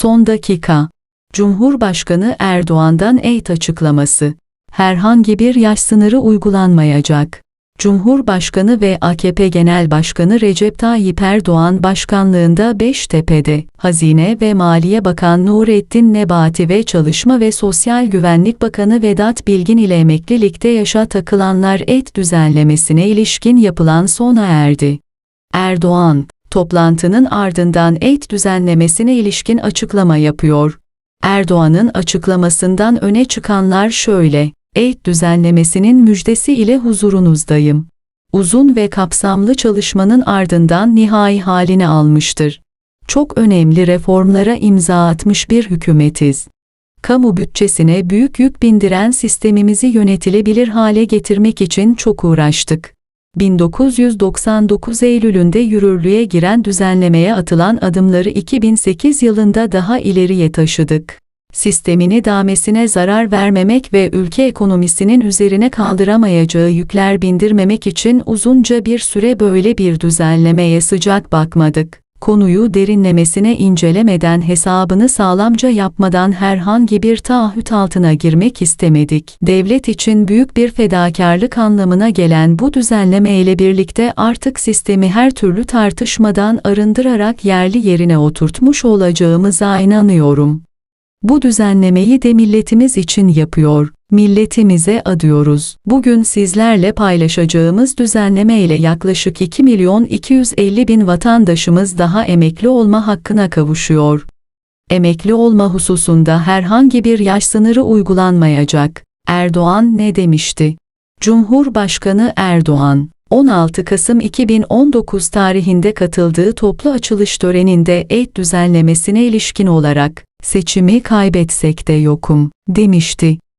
Son dakika. Cumhurbaşkanı Erdoğan'dan eğit açıklaması. Herhangi bir yaş sınırı uygulanmayacak. Cumhurbaşkanı ve AKP Genel Başkanı Recep Tayyip Erdoğan başkanlığında Beştepe'de, Hazine ve Maliye Bakan Nurettin Nebati ve Çalışma ve Sosyal Güvenlik Bakanı Vedat Bilgin ile emeklilikte yaşa takılanlar et düzenlemesine ilişkin yapılan sona erdi. Erdoğan, toplantının ardından et düzenlemesine ilişkin açıklama yapıyor. Erdoğan'ın açıklamasından öne çıkanlar şöyle, eğit düzenlemesinin müjdesi ile huzurunuzdayım. Uzun ve kapsamlı çalışmanın ardından nihai halini almıştır. Çok önemli reformlara imza atmış bir hükümetiz. Kamu bütçesine büyük yük bindiren sistemimizi yönetilebilir hale getirmek için çok uğraştık. 1999 Eylül'ünde yürürlüğe giren düzenlemeye atılan adımları 2008 yılında daha ileriye taşıdık. Sistemini damesine zarar vermemek ve ülke ekonomisinin üzerine kaldıramayacağı yükler bindirmemek için uzunca bir süre böyle bir düzenlemeye sıcak bakmadık. Konuyu derinlemesine incelemeden hesabını sağlamca yapmadan herhangi bir taahhüt altına girmek istemedik. Devlet için büyük bir fedakarlık anlamına gelen bu düzenleme ile birlikte artık sistemi her türlü tartışmadan arındırarak yerli yerine oturtmuş olacağımıza inanıyorum. Bu düzenlemeyi de milletimiz için yapıyor, milletimize adıyoruz. Bugün sizlerle paylaşacağımız düzenleme ile yaklaşık 2 milyon 250 bin vatandaşımız daha emekli olma hakkına kavuşuyor. Emekli olma hususunda herhangi bir yaş sınırı uygulanmayacak. Erdoğan ne demişti? Cumhurbaşkanı Erdoğan 16 Kasım 2019 tarihinde katıldığı toplu açılış töreninde eğit düzenlemesine ilişkin olarak seçimi kaybetsek de yokum demişti.